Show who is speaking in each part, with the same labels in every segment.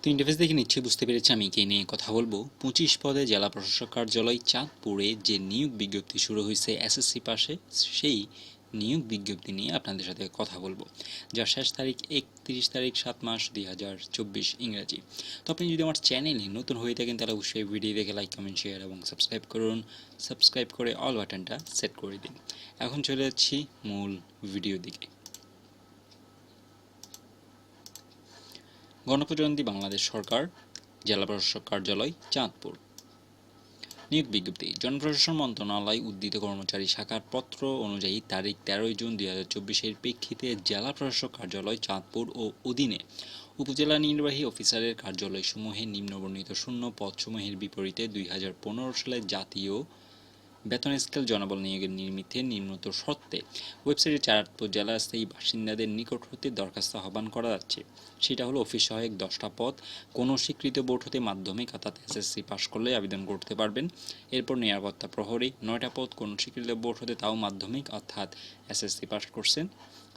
Speaker 1: তো ইন্টারফেস দেখে নিচ্ছি, বুঝতে পেরেছি আমি কে নিয়ে কথা বলব। পঁচিশ পদে জেলা প্রশাসক কার্যালয় চাঁদপুরে যে নিয়োগ বিজ্ঞপ্তি শুরু হয়েছে এসএসসি পাশে, সেই নিয়োগ বিজ্ঞপ্তি নিয়ে আপনাদের সাথে কথা বলব যার শেষ তারিখ একত্রিশ তারিখ সাত মাস দুই হাজার চব্বিশ ইংরাজি। তো আপনি যদি আমার চ্যানেলে নতুন হয়ে থাকেন, তাহলে অবশ্যই ভিডিও দেখে লাইক কমেন্ট শেয়ার এবং সাবস্ক্রাইব করুন। সাবস্ক্রাইব করে অল বাটনটা সেট করে দিন। এখন চলে যাচ্ছি মূল ভিডিও দিকে। গণপ্রজাতন্ত্রী বাংলাদেশ সরকার, জেলা প্রশাসক কার্যালয়, চাঁদপুর। নিয়োগ বিজ্ঞপ্তি, জনপ্রশাসন মন্ত্রণালয় উদ্ধৃত কর্মচারী শাখার পত্র অনুযায়ী তারিখ তেরোই জুন দুই হাজার চব্বিশের প্রেক্ষিতে জেলা প্রশাসক কার্যালয়, চাঁদপুর ও অধীনে উপজেলা নির্বাহী অফিসারের কার্যালয়সমূহে নিম্নবর্ণিত শূন্য পদসমূহের বিপরীতে দুই হাজার পনেরো সালে জাতীয় বেতন স্কেল জনবল নিয়োগের নিমিত্তে নিম্নত শর্তে ওয়েবসাইটে চাঁদপুর জেলার স্থায়ী বাসিন্দাদের নিকট হতে দরখাস্ত আহ্বান করা যাচ্ছে। সেটা হলো অফিস সহায়ক দশটা পদ, কোনো স্বীকৃত বোর্ড হতে মাধ্যমিক অর্থাৎ এসএসসি পাশ করলে আবেদন করতে পারবেন। এরপর নিরাপত্তা প্রহরী, নয়টা পদ, কোনো স্বীকৃত বোর্ড হতে তাও মাধ্যমিক অর্থাৎ এসএসসি পাশ করছেন,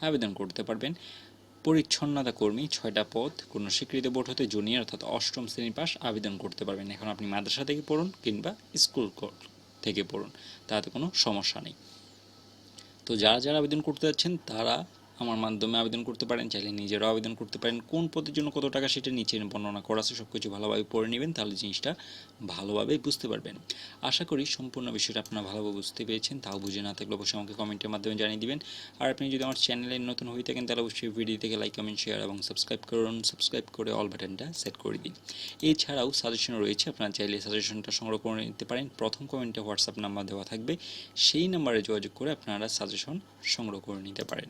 Speaker 1: আবেদন করতে পারবেন। পরিচ্ছন্নতা কর্মী, ছয়টা পদ, কোনো স্বীকৃত বোর্ড হতে জুনিয়র অর্থাৎ অষ্টম শ্রেণি পাস আবেদন করতে পারবেন। এখন আপনি মাদ্রাসা থেকে পড়ুন কিংবা স্কুল থেকে পড়ুন তাতে কোনো সমস্যা নেই। তো যারা যারা আবেদন করতে যাচ্ছেন তারা আমার মাধ্যমে আবেদন করতে পারেন, চাইলে নিজেরাও আবেদন করতে পারেন। কোন পদের জন্য কত টাকা সেটা নিচে বর্ণনা করা আছে সব কিছু ভালোভাবে পড়ে নেবেন, তাহলে জিনিসটা ভালোভাবে বুঝতে পারবেন। আশা করি সম্পূর্ণ বিষয়টা আপনারা ভালোভাবে বুঝতে পেরেছেন, তাও বুঝে না থাকলে অবশ্যই আমাকে কমেন্টের মাধ্যমে জানিয়ে দিবেন। আর আপনি যদি আমার চ্যানেলে নতুন হয়ে থাকেন, তাহলে অবশ্যই ভিডিও থেকে লাইক কমেন্ট শেয়ার এবং সাবস্ক্রাইব করুন সাবস্ক্রাইব করে অল বাটনটা সেট করে দিন। এছাড়াও সাজেশন রয়েছে, আপনারা চাইলে সাজেশনটা সংগ্রহ করে নিতে পারেন। প্রথম কমেন্টে হোয়াটসঅ্যাপ নাম্বার দেওয়া থাকবে, সেই নাম্বারে যোগাযোগ করে আপনারা সাজেশন সংগ্রহ করে নিতে পারেন।